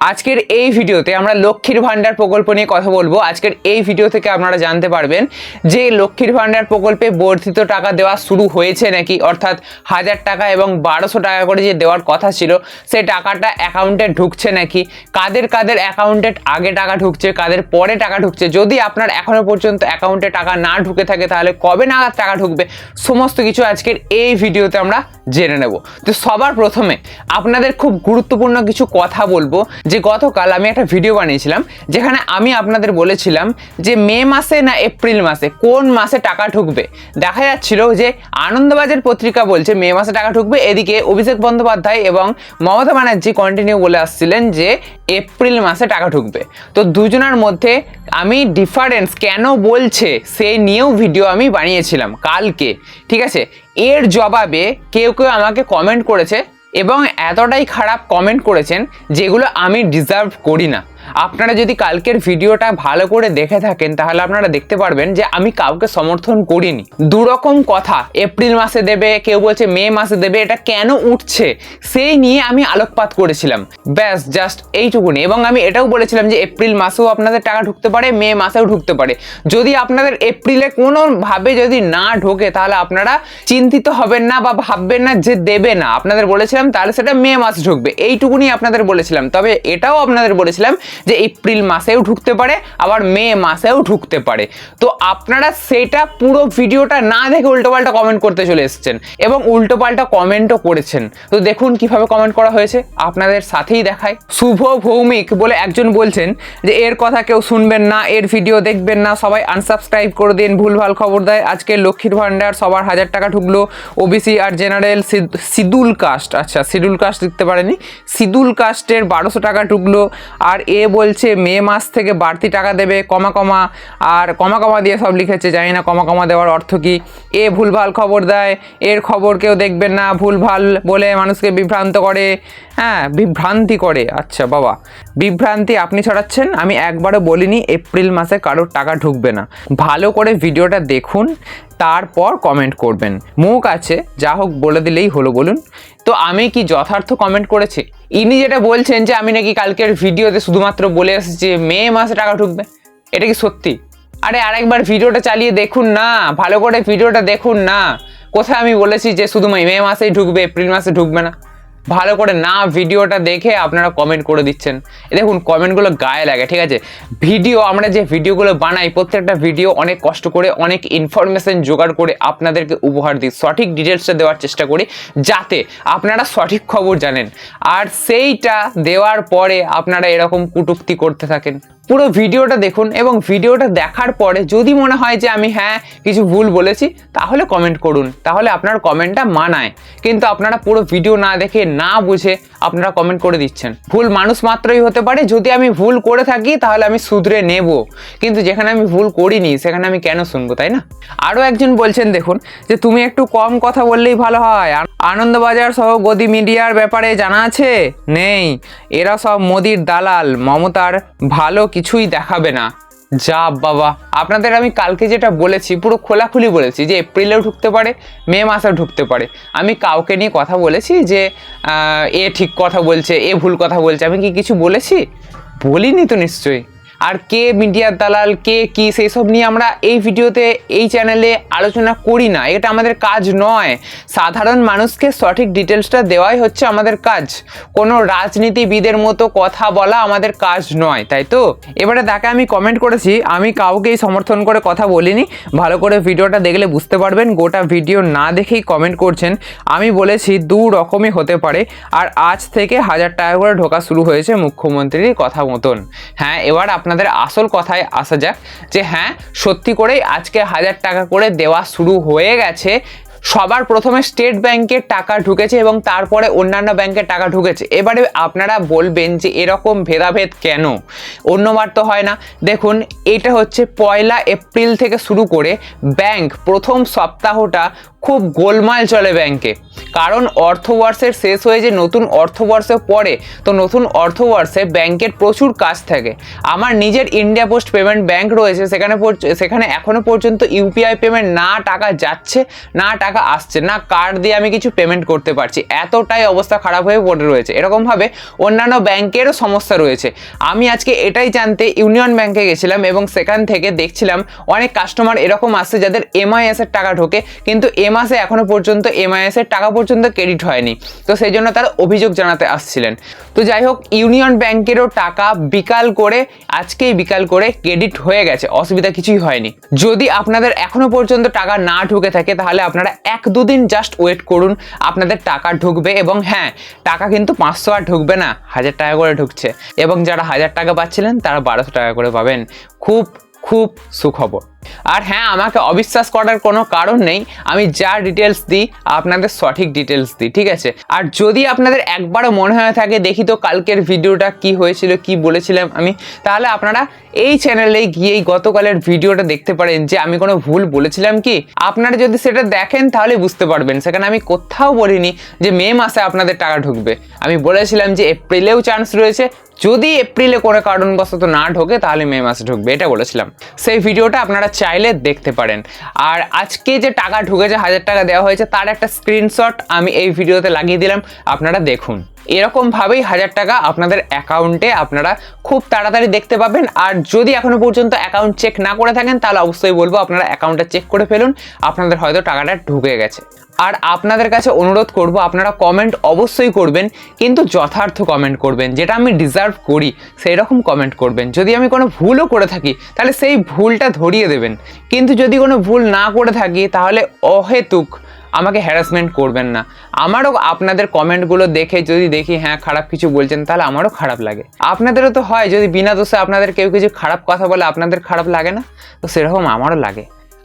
আজকের এই ভিডিওতে আমরা লক্ষ্মীর ভাণ্ডার প্রকল্প নিয়ে কথা বলব। আজকের এই ভিডিও থেকে আপনারা জানতে পারবেন যে লক্ষ্মীর ভাণ্ডার প্রকল্পে বর্ধিত টাকা দেওয়া শুরু হয়েছে নাকি, অর্থাৎ হাজার টাকা এবং বারোশো টাকা করে যে দেওয়ার কথা ছিল সেই টাকাটা অ্যাকাউন্টে ঢুকছে নাকি, কাদের কাদের অ্যাকাউন্টে আগে টাকা ঢুকছে, কাদের পরে টাকা ঢুকছে, যদি আপনার এখনও পর্যন্ত অ্যাকাউন্টে টাকা না ঢুকে থাকে, তাহলে কবে নাগাদ টাকা ঢুকবে, সমস্ত কিছু আজকের এই ভিডিওতে আমরা জেনে নেব। তো সবার প্রথমে আপনাদের খুব গুরুত্বপূর্ণ কিছু কথা বলব। যে গতকাল আমি একটা ভিডিও বানিয়েছিলাম, যেখানে আমি আপনাদের বলেছিলাম যে মে মাসে না এপ্রিল মাসে কোন মাসে টাকা ঢুকবে। দেখা যাচ্ছিল যে আনন্দবাজার পত্রিকা বলছে মে মাসে টাকা ঢুকবে, এদিকে অভিষেক বন্দ্যোপাধ্যায় এবং মমতা ব্যানার্জি কন্টিনিউ বলে আসছিলেন যে এপ্রিল মাসে টাকা ঢুকবে। তো দুজনের মধ্যে আমি ডিফারেন্স কেন বলছে সেই নিয়েও ভিডিও আমি বানিয়েছিলাম কালকে, ঠিক আছে? এর জবাবে কেউ কেউ আমাকে কমেন্ট করেছে এবং এতটাই খারাপ কমেন্ট করেছেন যেগুলো আমি ডিজার্ভ করি না। আপনারা যদি কালকের ভিডিওটা ভালো করে দেখে থাকেন, তাহলে আপনারা দেখতে পারবেন যে আমি কাউকে সমর্থন করিনি। দুরকম কথা, এপ্রিল মাসে দেবে, কেউ বলছে মে মাসে দেবে, এটা কেন উঠছে? সেই নিয়ে আমি আলোকপাত করেছিলাম। ব্যাস জাস্ট এইটুকুনি। এবং আমি এটাও বলেছিলাম যে এপ্রিল মাসেও আপনাদের টাকা ঢুকতে পারে, মে মাসেও ঢুকতে পারে। যদি আপনাদের এপ্রিলে কোনোভাবে যদি না ঢোকে, তাহলে আপনারা চিন্তিত হবেন না বা ভাববেন না যে দেবে না। আপনাদের বলেছিলাম, তাহলে সেটা মে মাস ঢুকবে। এইটুকুনি আপনাদের বলেছিলাম। তবে এটাও আপনাদের বলেছিলাম যে এপ্রিল মাসেও ঢুকতে পারে, আবার মে মাসেও ঢুকতে পারে। তো আপনারা সেটা পুরো ভিডিওটা না দেখে উল্টোপাল্টা কমেন্ট করতে চলে এসেছেন এবং উল্টোপাল্টা কমেন্টও করেছেন। তো দেখুন কীভাবে কমেন্ট করা হয়েছে, আপনাদের সাথেই দেখায় শুভ ভৌমিক বলে একজন বলছেন যে, এর কথা কেউ শুনবেন না, এর ভিডিও দেখবেন না, সবাই আনসাবস্ক্রাইব করে দিন, ভুলভাল খবর দেয়। আজকে লক্ষ্মীর ভাণ্ডার সবার হাজার টাকা ঢুকলো ওবিসি আর জেনারেল সিদুল কাস্ট আচ্ছা সিডুল কাস্ট দেখতে পারেনি সিদুল কাস্টের বারোশো টাকা ঢুকলো, আর এ বলছে মে মাস থেকে বাড়তি টাকা দেবে, কমা কমা। আর কমা কমা দিয়ে সব লিখেছে, জানি না কমা কমা দেওয়ার অর্থ কি। এ ভুলভাল খবর দেয়, এর খবর কেউ দেখবেন না, ভুলভাল বলে মানুষকে বিভ্রান্ত করে। হ্যাঁ বিভ্রান্তি করে আচ্ছা বাবা। বিভ্রান্তি আপনি ছড়াচ্ছেন, আমি একবারও বলিনি, এপ্রিল মাসে কারোর টাকা ঢুকবে না। ভালো করে ভিডিওটা দেখুন তারপর কমেন্ট করবেন। মুখ আছে, যা হোক বলে দিলেই হলো বলুন। তো আমি কি যথার্থ কমেন্ট করেছি? ইনি যেটা বলছেন যে আমি নাকি কালকের ভিডিওতে শুধুমাত্র বলে এসেছি যে মে মাসে টাকা ঢুকবে, এটা কি সত্যি? আরে আরেকবার ভিডিওটা চালিয়ে দেখুন না, ভালো করে ভিডিওটা দেখুন না। কোথায় আমি বলেছি যে শুধু মে মাসেই ঢুকবে, এপ্রিল মাসে ঢুকবে না? ভালো করে না ভিডিওটা দেখে আপনারা কমেন্ট করে দিচ্ছেন। দেখুন কমেন্টগুলো গায়ে লাগে, ঠিক আছে? ভিডিও, আমরা যে ভিডিওগুলো বানাই, প্রত্যেকটা ভিডিও অনেক কষ্ট করে, অনেক ইনফরমেশন জোগাড় করে আপনাদেরকে উপহার দিই। সঠিক ডিটেলসটা দেওয়ার চেষ্টা করি, যাতে আপনারা সঠিক খবর জানেন। আর সেইটা দেওয়ার পরে আপনারা এরকম কুটুক্তি করতে থাকেন। পুরো ভিডিওটা দেখুন এবং ভিডিওটা দেখার পরে যদি মনে হয় যে আমি হ্যাঁ কিছু ভুল বলেছি, তাহলে কমেন্ট করুন। তাহলে আপনার কমেন্টটা মানায়। কিন্তু আপনারা পুরো ভিডিও না দেখে না বুঝে আপনারা কমেন্ট করে দিচ্ছেন। ভুল মানুষ মাত্রই হতে পারে, যদি আমি ভুল করে থাকি তাহলে আমি শুধরে নেব। কিন্তু যেখানে আমি ভুল করিনি, সেখানে আমি কেন শুনব, তাই না? আরও একজন বলছেন, দেখুন, যে তুমি একটু কম কথা বললেই ভালো হয়। আনন্দবাজার সহ গদি মিডিয়ার ব্যাপারে জানা আছে? নেই। এরা সব মোদির দালাল। মমতার ভালো কিছুই দেখাবে না। যা বাবা। আপনাদের আমি কালকে যেটা বলেছি, পুরো খোলাখুলি বলেছি যে এপ্রিলেও ঢুকতে পারে, মে মাসেও ঢুকতে পারে। আমি কাউকে নিয়ে কথা বলেছি যে এ ঠিক কথা বলছে, এ ভুল কথা বলছে, আমি কি কিছু বলেছি? বলিনি তো নিশ্চয়ই। আর কে মিডিয়ার দালাল, কে কি, সেই সব নিয়ে আমরা এই ভিডিওতে, এই চ্যানেলে আলোচনা করি না। এটা আমাদের কাজ নয়। সাধারণ মানুষকে সঠিক ডিটেলসটা দেওয়াই হচ্ছে আমাদের কাজ। কোনো রাজনীতিবিদের মতো কথা বলা আমাদের কাজ নয়, তাই তো? এবারে তাকে আমি কমেন্ট করেছি, আমি কাউকেই সমর্থন করে কথা বলিনি। ভালো করে ভিডিওটা দেখলে বুঝতে পারবেন, গোটা ভিডিও না দেখেই কমেন্ট করছেন। আমি বলেছি, দু রকমই হতে পারে। আর আজ থেকে হাজার টাকা করে ঢোকা শুরু হয়েছে মুখ্যমন্ত্রীর কথা মতন। হ্যাঁ এবার আপনাদের আসল কথায় আসা যাক যে হ্যাঁ সত্যি করেই আজকে হাজার টাকা করে দেওয়া শুরু হয়ে গেছে সবার প্রথমে স্টেট ব্যাংকের টাকা ঢুকেছে এবং তারপরে অন্যান্য ব্যাংকের টাকা ঢুকেছে। এবারে আপনারা বলবেন যে এরকম ভেদাভেদ কেন? অন্যবার তো হয় না। দেখুন, এটা হচ্ছে পয়লা এপ্রিল থেকে শুরু করে ব্যাংক প্রথম সপ্তাহটা খুব গোলমাল চলে ব্যাংকে। কারণ অর্থবর্ষের শেষ হয়ে যে নতুন অর্থবর্ষে পড়ে, তো নতুন অর্থবর্ষে ব্যাংকের প্রচুর কাজ থাকে। আমার নিজের ইন্ডিয়া পোস্ট পেমেন্ট ব্যাংক রয়েছে, সেখানে সেখানে এখনও পর্যন্ত ইউপিআই পেমেন্ট না টাকা যাচ্ছে, না টাকা টাকা আসছে না কার্ড দিয়ে আমি কিছু পেমেন্ট করতে পারছি। এতটাই অবস্থা খারাপ হয়ে পড়ে রয়েছে। এরকমভাবে অন্যান্য ব্যাংকেরও সমস্যা রয়েছে। আমি আজকে এটাই জানতে ইউনিয়ন ব্যাংকে গেছিলাম এবং সেখান থেকে দেখছিলাম অনেক কাস্টমার এরকম আসছে যাদের এমআইএস এর টাকা ঢোকে, কিন্তু এ মাসে এখনও পর্যন্ত এমআইএস এর টাকা পর্যন্ত ক্রেডিট হয়নি। তো সেই জন্য তারা অভিযোগ জানাতে আসছিলেন। তো যাই হোক, ইউনিয়ন ব্যাংকেরও টাকা বিকাল করে, আজকেই বিকাল করে ক্রেডিট হয়ে গেছে। অসুবিধা কিছুই হয়নি। যদি আপনাদের এখনও পর্যন্ত টাকা না ঢুকে থাকে, তাহলে আপনারা এক দুদিন জাস্ট ওয়েট করুন, আপনাদের টাকা ঢুকবে এবং হ্যাঁ টাকা কিন্তু পাঁচশো আর ঢুকবে না, হাজার টাকা করে ঢুকছে। এবং যারা হাজার টাকা পাচ্ছিলেন, তারা বারোশো টাকা করে পাবেন। খুব খুব সুখবর। আর হ্যাঁ আমাকে অবিশ্বাস করার কোনো কারণ নেই। আমি যা ডিটেলস দিই, আপনাদের সঠিক ডিটেলস দিই, ঠিক আছে? আর যদি আপনাদের একবারও মনে হয়ে থাকে, দেখি তো কালকের ভিডিওটা কি হয়েছিল, কি বলেছিলাম আমি, তাহলে আপনারা এই চ্যানেলে গিয়েই গতকালের ভিডিওটা দেখতে পারেন যে আমি কোনো ভুল বলেছিলাম কি? আপনারা যদি সেটা দেখেন, তাহলে বুঝতে পারবেন। সেখানে আমি কোথাও বলিনি যে মে মাসে আপনাদের টাকা ঢুকবে। আমি বলেছিলাম যে এপ্রিলেও চান্স রয়েছে। যদি এপ্রিলে কোনো কারণবশত না ঢোকে, তাহলে মে মাসে ঢুকবে, এটা বলেছিলাম। সেই ভিডিওটা আপনারা চাইলে দেখতে পারেন। আর আজকে যে টাকা ঢুকেছে, হাজার টাকা দেওয়া হয়েছে, তার একটা স্ক্রিনশট আমি এই ভিডিওতে লাগিয়ে দিলাম, আপনারা দেখুন। এরকমভাবেই হাজার টাকা আপনাদের অ্যাকাউন্টে আপনারা খুব তাড়াতাড়ি দেখতে পাবেন। আর যদি এখনও পর্যন্ত অ্যাকাউন্ট চেক না করে থাকেন, তাহলে অবশ্যই বলব আপনারা অ্যাকাউন্টটা চেক করে ফেলুন, আপনাদের হয়তো টাকাটা ঢুকে গেছে। আর আপনাদের কাছে অনুরোধ করব, আপনারা কমেন্ট অবশ্যই করবেন, কিন্তু যথার্থ কমেন্ট করবেন, যেটা আমি ডিজার্ভ করি সেই রকম কমেন্ট করবেন। যদি আমি কোনো ভুলও করে থাকি, তাহলে সেই ভুলটা ধরিয়ে দেবেন। কিন্তু যদি কোনো ভুল না করে থাকি, তাহলে অহেতুক আমাকে হ্যারাসমেন্ট করবেন না। আমারও আপনাদের কমেন্টগুলো দেখে যদি দেখি হ্যাঁ খারাপ কিছু বলছেন, তাহলে আমারও খারাপ লাগে। আপনাদেরও তো হয়, যদি বিনা দোষে আপনাদের কেউ কিছু খারাপ কথা বলে, আপনাদের খারাপ লাগে না? তো সেরকম আমারও লাগে।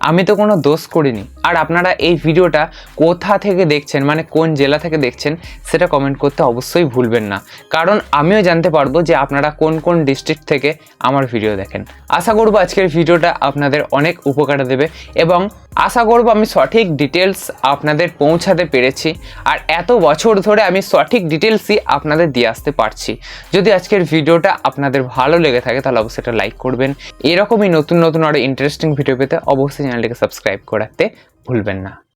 আমি তো কোনো দোষ করিনি। আর আপনারা এই ভিডিওটা কোথা থেকে দেখছেন মানে কোন জেলা থেকে দেখছেন, সেটা কমেন্ট করতে অবশ্যই ভুলবেন না। কারণ আমিও জানতে পারব যে আপনারা কোন কোন ডিস্ট্রিক্ট থেকে আমার ভিডিও দেখেন। আশা করব আজকের ভিডিওটা আপনাদের অনেক উপকারে দেবে এবং আশা করব আমি সঠিক ডিটেলস আপনাদের পৌঁছাতে পেরেছি। আর এত বছর ধরে আমি সঠিক ডিটেলসই আপনাদের দিয়ে আসতে পারছি। যদি আজকের ভিডিওটা আপনাদের ভালো লেগে থাকে, তাহলে অবশ্যই এটা লাইক করবেন। এরকমই নতুন নতুন আরও ইন্টারেস্টিং ভিডিও পেতে অবশ্যই চ্যানেলটিকে সাবস্ক্রাইব করাতে ভুলবেন না